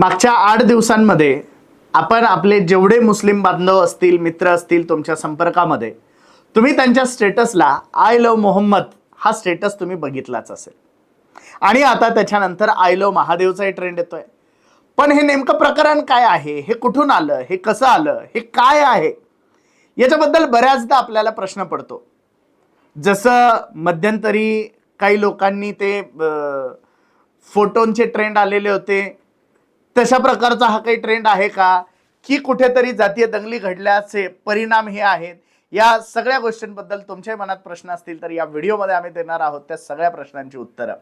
मागच्या आठ दिवसांमध्ये आपण आपले जेवढे मुस्लिम बांधव असतील मित्र असतील तुमच्या संपर्कामध्ये तुम्ही त्यांच्या स्टेटसला आय लव मोहम्मद हा स्टेटस तुम्ही बघितलाच असेल. आणि आता त्याच्यानंतर आय लव महादेवचाही ट्रेंड येतोय. पण हे नेमकं प्रकरण काय आहे? हे कुठून आलं? हे कसं आलं? हे काय आहे? याच्याबद्दल बऱ्याचदा आपल्याला प्रश्न पडतो. जसं मध्यंतरी काही लोकांनी ते फोटोंचे ट्रेंड आलेले होते. तशा प्रकारचा हा काही ट्रेंड आहे का? की कुठेतरी जातीय दंगली घडल्याचे परिणाम हे आहेत. या सगळ्या गोष्टींबद्दल तुमच्याही मनात प्रश्न असतील तर या व्हिडिओमध्ये आम्ही देणार आहोत त्या सगळ्या प्रश्नांची उत्तरं.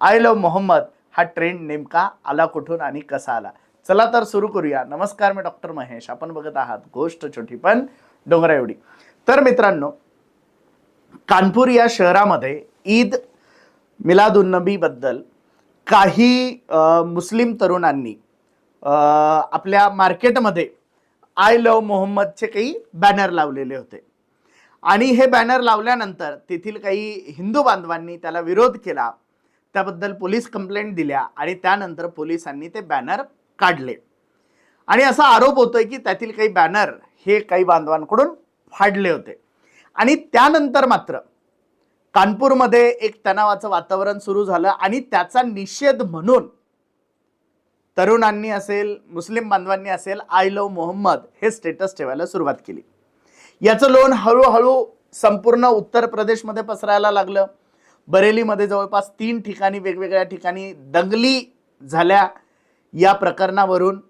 आय लव्ह मोहम्मद हा ट्रेंड नेमका आला कुठून आणि कसा आला? चला तर सुरू करूया. नमस्कार मी डॉक्टर महेश. आपण बघत आहात गोष्ट छोटी पण डोंगरा एवढी. तर मित्रांनो कानपूर या शहरामध्ये ईद मिलादुन्नबीबद्दल काही मुस्लिम तरुणांनी आपल्या मार्केटमध्ये आय लव मोहम्मदचे काही बॅनर लावलेले होते. आणि हे बॅनर लावल्यानंतर तेथील काही हिंदू बांधवांनी त्याला विरोध केला. त्याबद्दल पोलीस कंप्लेंट दिल्या आणि त्यानंतर पोलिसांनी ते बॅनर काढले. आणि असा आरोप होतोय की त्यातील काही बॅनर हे काही बांधवांकडून फाडले होते. आणि त्यानंतर मात्र कानपूरमध्ये एक तणावाचं वातावरण सुरू झालं आणि त्याचा निषेध म्हणून तरुणांनी असेल मुस्लिम बांधवांनी असेल आय लव मोहम्मद हे स्टेटस ठेवायला सुरुवात केली. याचं लोन हळूहळू संपूर्ण उत्तर प्रदेशमध्ये पसरायला लागलं. बरेलीमध्ये जवळपास तीन ठिकाणी वेगवेगळ्या ठिकाणी दंगली झाल्या या प्रकरणावरून.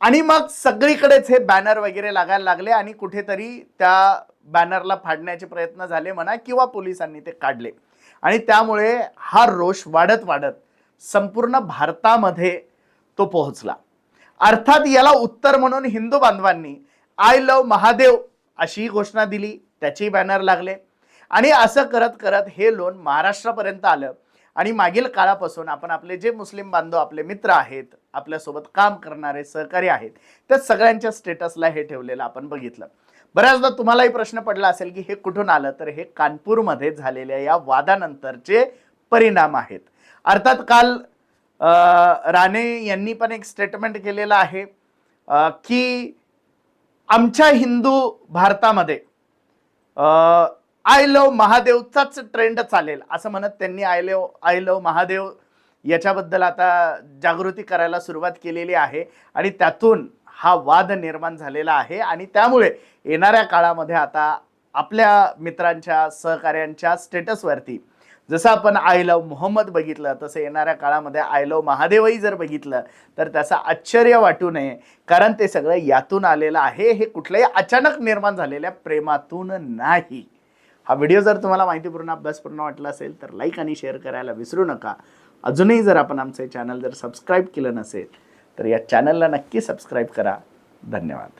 आणि मग सगळीकडेच हे बॅनर वगैरे लागायला लागले आणि कुठेतरी त्या बॅनरला फाडण्याचे प्रयत्न झाले म्हणा किंवा पोलिसांनी ते काढले. आणि त्यामुळे हा रोष वाढत वाढत संपूर्ण भारतामध्ये तो पोहोचला. अर्थात याला उत्तर म्हणून हिंदू बांधवांनी आय लव महादेव अशी घोषणा दिली त्याचे बॅनर लागले. आणि असं करत करत हे लोन महाराष्ट्रापर्यंत आलं. आणि मागील काळापासून आपण आपले जे मुस्लिम बांधव आपले मित्र आहेत आपल्यासोबत काम करणारे सहकारी आहेत त्या सगळ्यांच्या स्टेटसला हे ठेवलेलं आपण बघितलं. बऱ्याचदा तुम्हालाही प्रश्न पडला असेल की हे कुठून आलं? तर हे कानपूरमध्ये झालेल्या या वादानंतरचे परिणाम आहेत. अर्थात काल राणे यांनी पण एक स्टेटमेंट केलेलं आहे की आमच्या हिंदू भारतामध्ये आय लव महादेवचाच ट्रेंड चालेल असं म्हणत त्यांनी I love I love Mahadev याच्याबद्दल आता जागृती करायला सुरुवात केलेली आहे आणि त्यातून हा वाद निर्माण झालेला आहे आणि त्यामुळे येणाऱ्या काळामध्ये आता आपल्या मित्रांच्या सहकाऱ्यांच्या स्टेटसवरती जसं आपण आय लव मोहम्मद बघितलं तसं येणाऱ्या काळामध्ये आय लव महादेवही जर बघितलं तर त्याचं आश्चर्य वाटू नये. कारण ते सगळं यातून आलेलं आहे हे कुठल्याही अचानक निर्माण झालेल्या प्रेमातून नाही. हा व्हिडिओ जर तुम्हाला माहितीपूर्ण अभ्यासपूर्ण वाटला असेल तर लाईक आणि शेअर करायला विसरू नका. अजूनही जर आपण आमचं चॅनल जर सबस्क्राईब केलं नसेल तर या चॅनलला नक्की सबस्क्राईब करा. धन्यवाद.